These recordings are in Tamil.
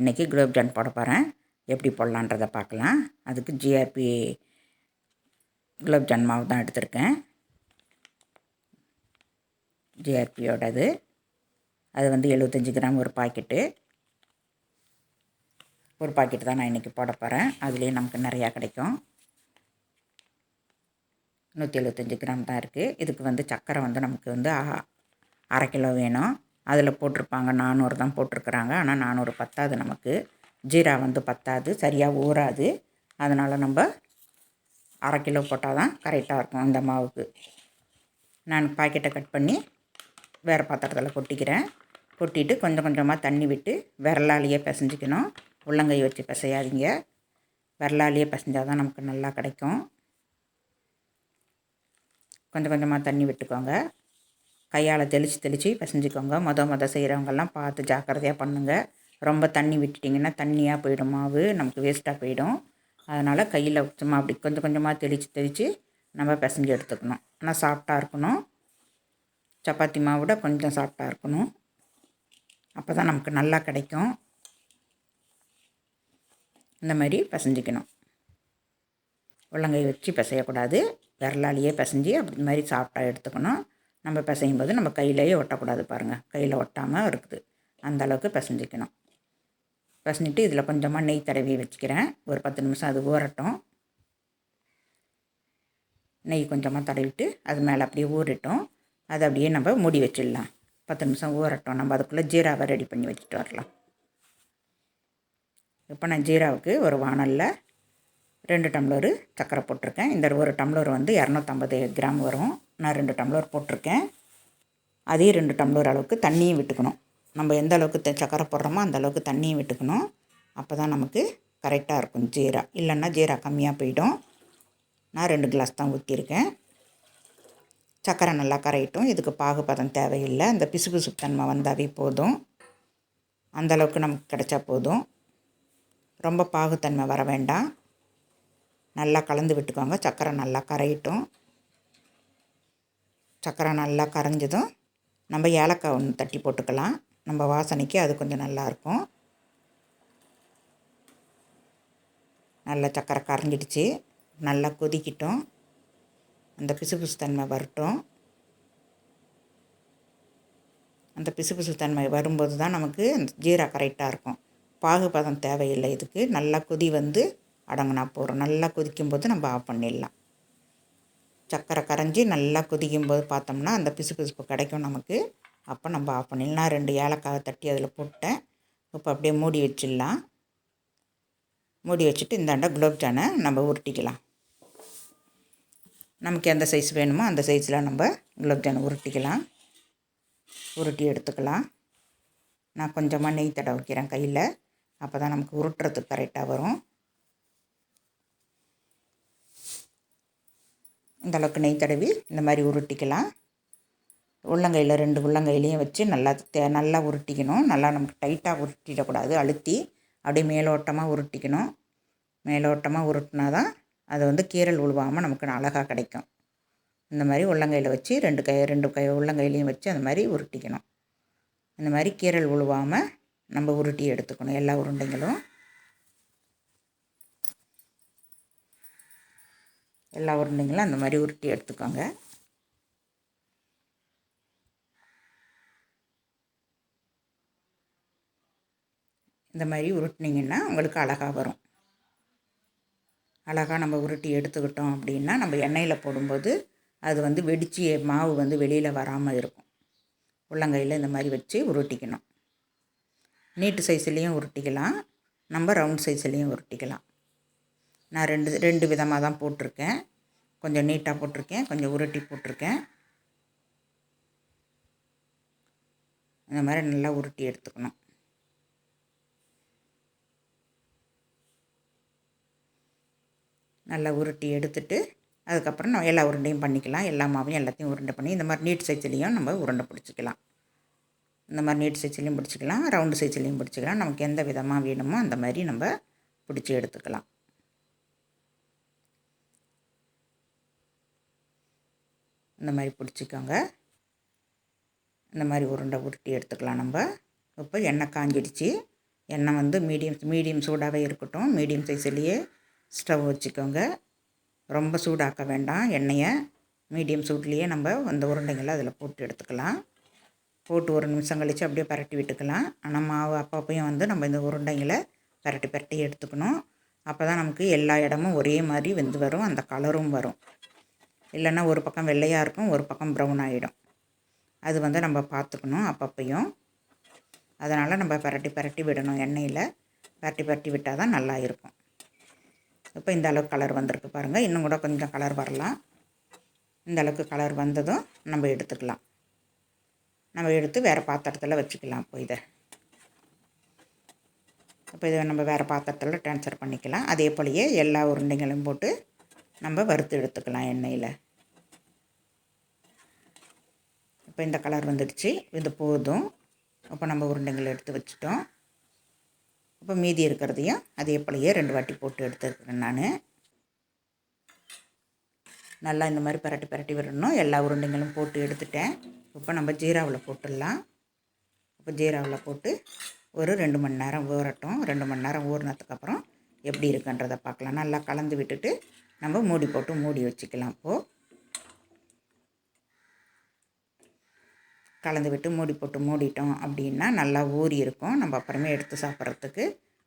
இன்றைக்கி குலோப்ஜான் போட போகிறேன் எப்படி போடலான்றதை பார்க்கலாம். அதுக்கு ஜிஆர்பி குலோப்ஜான் மாவு தான் எடுத்திருக்கேன். ஜிஆர்பியோடது அது வந்து எழுபத்தஞ்சி கிராம் ஒரு பாக்கெட்டு. ஒரு பாக்கெட் தான் நான் இன்றைக்கி போட போகிறேன் அதுலேயே நமக்கு நிறையா கிடைக்கும். நூற்றி எழுபத்தஞ்சி கிராம் தான் இருக்குது இதுக்கு வந்து சர்க்கரை வந்து நமக்கு வந்து அரை கிலோ வேணும். அதில் போட்டிருப்பாங்க. நானூறு தான் போட்டிருக்குறாங்க. ஆனால் நானூறு பத்தாது நமக்கு. ஜீரா வந்து பத்தாது. சரியாக ஊறாது. அதனால் நம்ம அரை கிலோ போட்டால் தான் கரெக்டாக இருக்கும் அந்த மாவுக்கு. நான் பாக்கெட்டை கட் பண்ணி வேறு பாத்திரத்தில் கொட்டிக்கிறேன். கொட்டிட்டு கொஞ்சம் கொஞ்சமாக தண்ணி விட்டு விரலாலேயே பிசைஞ்சிக்கணும். உள்ளங்கை வச்சு பிசையாதீங்க. விரலாலேயே பிசைஞ்சால் தான் நமக்கு நல்லா கிடைக்கும். கொஞ்சம் கொஞ்சமாக தண்ணி விட்டுக்கோங்க. கையால் தெளித்து தெளித்து பிசைஞ்சிக்கோங்க. மொதல் மொதல் செய்கிறவங்கெல்லாம் பார்த்து ஜாக்கிரதையாக பண்ணுங்கள் ரொம்ப தண்ணி விட்டுட்டிங்கன்னா தண்ணியாக போயிடும் மாவு. நமக்கு வேஸ்ட்டாக போயிடும். அதனால் கையில் சும்மா அப்படி கொஞ்சம் கொஞ்சமாக தெளித்து தெளித்து நம்ம பிசைஞ்சு எடுத்துக்கணும். ஆனால் சாஃப்டாக இருக்கணும். சப்பாத்தி மாவோட கொஞ்சம் சாஃப்டாக இருக்கணும். அப்போ தான் நமக்கு நல்லா கிடைக்கும். இந்த மாதிரி பிசைஞ்சிக்கணும். உள்ளங்கை வச்சு பிசையக்கூடாது. விரலாலேயே பிசைஞ்சு அப்படி மாதிரி சாஃப்டாக எடுத்துக்கணும். நம்ம பிசையும் போது நம்ம கையிலேயே ஒட்டக்கூடாது பாருங்கள் கையில் ஒட்டாமல் இருக்குது. அந்த அளவுக்கு பிசைஞ்சிக்கணும். பிசைஞ்சிட்டு இதில் கொஞ்சமாக நெய் தடவி வச்சுக்கிறேன். ஒரு பத்து நிமிஷம் அது ஊறட்டும். நெய் கொஞ்சமாக தடவிட்டு அது மேலே அப்படியே ஊறிட்டோம். அதை அப்படியே நம்ம மூடி வச்சிடலாம். பத்து நிமிஷம் ஊறட்டும். நம்ம அதுக்குள்ளே ஜீராவை ரெடி பண்ணி வச்சுட்டு வரலாம். இப்போ நான் ஜீராவுக்கு ஒரு வானலில் ரெண்டு டம்ளரு சர்க்கரை போட்டிருக்கேன். இந்த ஒரு டம்ளர் வந்து இரநூத்தம்பது கிராம் வரும். நான் ரெண்டு டம்ளர் போட்டிருக்கேன். அதே ரெண்டு டம்ளர் அளவுக்கு தண்ணியும் விட்டுக்கணும். நம்ம எந்த அளவுக்கு சக்கரை போடுறோமோ அந்த அளவுக்கு தண்ணியும் விட்டுக்கணும். அப்போ தான் நமக்கு கரெக்டாக இருக்கும் ஜீரா. இல்லைன்னா ஜீரா கம்மியாக போயிடும். நான் ரெண்டு கிளாஸ் தான் ஊற்றிருக்கேன் சக்கரை நல்லா கரையிட்டும். இதுக்கு பாகுபதம் தேவையில்லை. அந்த பிசு தன்மை வந்தாவே போதும். அந்தளவுக்கு நமக்கு கிடைச்சா போதும். ரொம்ப பாகுத்தன்மை வர வேண்டாம். நல்லா கலந்து விட்டுக்கோங்க. சக்கரை நல்லா கரையிட்டும். சக்கரை நல்லா கரைஞ்சதும் நம்ம ஏலக்காய் ஒன்று தட்டி போட்டுக்கலாம். நம்ம வாசனைக்கு அது கொஞ்சம் நல்லாயிருக்கும் நல்லா சக்கரை கரைஞ்சிடுச்சு. நல்லா கொதிக்கிட்டோம். அந்த பிசு தன்மை வரட்டும். அந்த பிசு தன்மை வரும்போது தான் நமக்கு அந்த ஜீரா கரெக்டாக இருக்கும். பாகுபதம் தேவையில்லை இதுக்கு. நல்லா கொதி வந்து அடங்கினா போகிறோம் நல்லா கொதிக்கும்போது நம்ம ஆஃப் பண்ணிடலாம். சக்கரை கரைஞ்சி நல்லா கொதிக்கும் போது பார்த்தோம்னா அந்த பிசு பிசுப்பு கிடைக்கும் நமக்கு. அப்போ நம்ம ஆஃப் பண்ணிடலாம். ரெண்டு ஏலக்காவை தட்டி அதில் போட்டேன். இப்போ அப்படியே மூடி வச்சிடலாம். மூடி வச்சுட்டு இந்தாண்ட குலோப்ஜானை நம்ம உருட்டிக்கலாம். நமக்கு எந்த சைஸ் வேணுமோ அந்த சைஸில் நம்ம குலோப்ஜானை உருட்டிக்கலாம். உருட்டி எடுத்துக்கலாம். நான் கொஞ்சமாக நெய் தடவை வைக்கிறேன் கையில். அப்போ தான் நமக்கு உருட்டுறதுக்கு கரெக்டாக வரும். இந்த அளவுக்கு நெய் தடவி இந்த மாதிரி உருட்டிக்கலாம். உள்ளங்கையில் ரெண்டு உள்ளங்கையிலையும் வச்சு நல்லா தே நல்லா உருட்டிக்கணும். நல்லா நமக்கு டைட்டாக உருட்டிடக்கூடாது. அழுத்தி அப்படியே மேலோட்டமாக உருட்டிக்கணும். மேலோட்டமாக உருட்டினா தான் அது வந்து கீரல் உழுவாமல் நமக்கு அழகாக கிடைக்கும். இந்த மாதிரி உள்ளங்கையில் வச்சு ரெண்டு கை ரெண்டு கை உள்ளங்கையிலையும் வச்சு அந்த மாதிரி உருட்டிக்கணும். இந்த மாதிரி கீரல் உழுவாமல் நம்ம உருட்டி எடுத்துக்கணும். எல்லா உருண்டைங்களும் எல்லா உருண்டைங்களும் அந்த மாதிரி உருட்டி எடுத்துக்கோங்க. இந்த மாதிரி உருட்டினீங்கன்னா உங்களுக்கு அழகாக வரும். அழகாக நம்ம உருட்டி எடுத்துக்கிட்டோம் அப்படின்னா நம்ம எண்ணெயில் போடும்போது அது வந்து வெடித்து மாவு வந்து வெளியில் வராமல் இருக்கும். உள்ளங்கையில் இந்த மாதிரி வச்சு உருட்டிக்கணும். நீட்டு சைஸ்லேயும் உருட்டிக்கலாம். நம்ம ரவுண்ட் சைஸ்லேயும் உருட்டிக்கலாம். நான் ரெண்டு ரெண்டு விதமாக தான் போட்டிருக்கேன். கொஞ்சம் நீட்டாக போட்டிருக்கேன் கொஞ்சம் உருட்டி போட்டிருக்கேன். இந்த மாதிரி நல்லா உருட்டி எடுத்துக்கணும். நல்லா உருட்டி எடுத்துட்டு அதுக்கப்புறம் நம்ம எல்லா உருண்டையும் பண்ணிக்கலாம். எல்லா மாவையும் எல்லாத்தையும் உருண்டை பண்ணி இந்த மாதிரி நீட் சைஸ்லேயும் நம்ம உருண்டை பிடிச்சிக்கலாம். இந்த மாதிரி நீட் சைஸ்லேயும் பிடிச்சிக்கலாம் ரவுண்டு சைஸ்லேயும் பிடிச்சிக்கலாம். நமக்கு எந்த விதமாக வேணுமோ அந்த மாதிரி நம்ம பிடிச்சி எடுத்துக்கலாம். இந்த மாதிரி பிடிச்சிக்கோங்க. இந்த மாதிரி உருண்டை உருட்டி எடுத்துக்கலாம் நம்ம. இப்போ எண்ணெய் காஞ்சிடுச்சு. எண்ணெய் வந்து மீடியம் மீடியம் சூடாகவே இருக்கட்டும். மீடியம் சைஸ்லேயே ஸ்டவ் வச்சுக்கோங்க. ரொம்ப சூடாக்க வேண்டாம். எண்ணெயை மீடியம் சூட்லேயே நம்ம அந்த உருண்டைங்களை அதில் போட்டு எடுத்துக்கலாம். போட்டு ஒரு நிமிஷம் கழித்து அப்படியே பரட்டி விட்டுக்கலாம். ஆனால் மாவு அப்பப்பையும் வந்து நம்ம இந்த உருண்டைங்களை பரட்டி பரட்டி எடுத்துக்கணும். அப்போ தான் நமக்கு எல்லா இடமும் ஒரே மாதிரி வெந்து வரும். அந்த கலரும் வரும். இல்லைன்னா ஒரு பக்கம் வெள்ளையாக இருக்கும் ஒரு பக்கம் ப்ரௌன் ஆகிடும் அது வந்து நம்ம பார்த்துக்கணும் அப்பப்பையும். அதனால் நம்ம பரட்டி பரட்டி விடணும் எண்ணெயில். பரட்டி பரட்டி விட்டால் தான் நல்லா இருக்கும். இப்போ இந்த அளவுக்கு கலர் வந்திருக்கு பாருங்கள் இன்னும் கூட கொஞ்சம் கலர் வரலாம். இந்த அளவுக்கு கலர் வந்ததும் நம்ம எடுத்துக்கலாம். நம்ம எடுத்து வேறு பாத்திரத்தில் வச்சுக்கலாம் இப்போ இதை. இப்போ இதை நம்ம வேறு பாத்திரத்தில் ட்ரான்ஸ்ஃபர் பண்ணிக்கலாம். அதே போலயே எல்லா உருண்டைகளையும் போட்டு நம்ம வறுத்து எடுத்துக்கலாம் எண்ணெயில். இப்போ இந்த கலர் வந்துடுச்சு. இது போதும். இப்போ நம்ம உருண்டைங்களை எடுத்து வச்சுட்டோம். இப்போ மீதி இருக்கிறதையும் அதே போலயே ரெண்டு வாட்டி போட்டு எடுத்துருக்குறேன் நான். நல்லா இந்த மாதிரி பரட்டி பரட்டி விடணும். எல்லா உருண்டைங்களும் போட்டு எடுத்துட்டேன். இப்போ நம்ம ஜீராவில் போட்டுடலாம். இப்போ ஜீராவில் போட்டு ஒரு ரெண்டு மணி நேரம் ஊறட்டும். ரெண்டு மணி நேரம் ஊறினதுக்கப்புறம் எப்படி இருக்குன்றதை பார்க்கலாம். நல்லா கலந்து விட்டுட்டு நம்ம மூடி போட்டு மூடி வச்சுக்கலாம். இப்போது கலந்து விட்டு மூடி போட்டு மூடிட்டோம் அப்படின்னா நல்லா ஊறி இருக்கும். நம்ம அப்புறமே எடுத்து சாப்பிட்றதுக்கு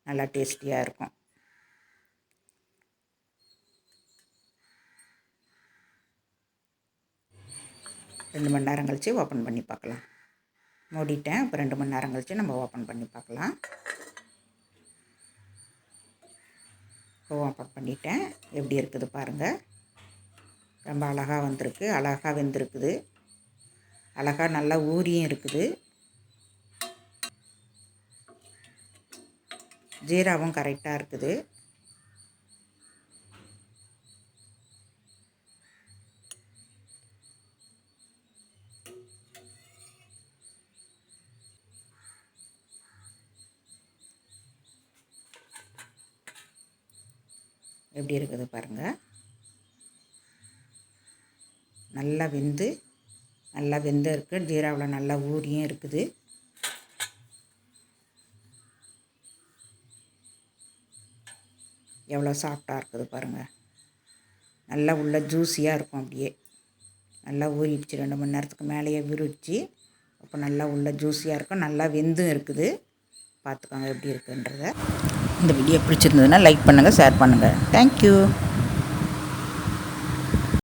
நல்லா டேஸ்டியாக இருக்கும். ரெண்டு மணி நேரம் கழித்து ஓப்பன் பண்ணி பார்க்கலாம். மூடிட்டேன். இப்போ ரெண்டு மணி நேரம் கழித்து நம்ம ஓப்பன் பண்ணி பார்க்கலாம். இப்போ அப்போ பண்ணிட்டேன். எப்படி இருக்குது பாருங்கள் ரொம்ப அழகாக வந்திருக்கு. அழகாக வெந்திருக்குது. அழகாக நல்லா ஊறியும் இருக்குது. ஜீராவும் கரெக்டாக இருக்குது. எப்படி இருக்குது பாருங்கள் நல்லா வெந்து நல்லா வெந்து இருக்குது ஜீராவில் நல்லா ஊறியும் இருக்குது. எவ்வளோ சாஃப்டாக இருக்குது பாருங்கள் நல்லா உள்ள ஜூஸியாக இருக்கும் அப்படியே. நல்லா ஊறிடுச்சு. ரெண்டு மணி நேரத்துக்கு மேலேயே விரிச்சு அப்போ நல்லா உள்ள ஜூஸியாக இருக்கும். நல்லா வெந்தும் இருக்குது. பார்த்துக்கோங்க எப்படி இருக்குன்றத. இந்த வீடியோ பிடிச்சிருந்ததுன்னா லைக் பண்ணுங்கள் ஷேர் பண்ணுங்கள் தேங்க்யூ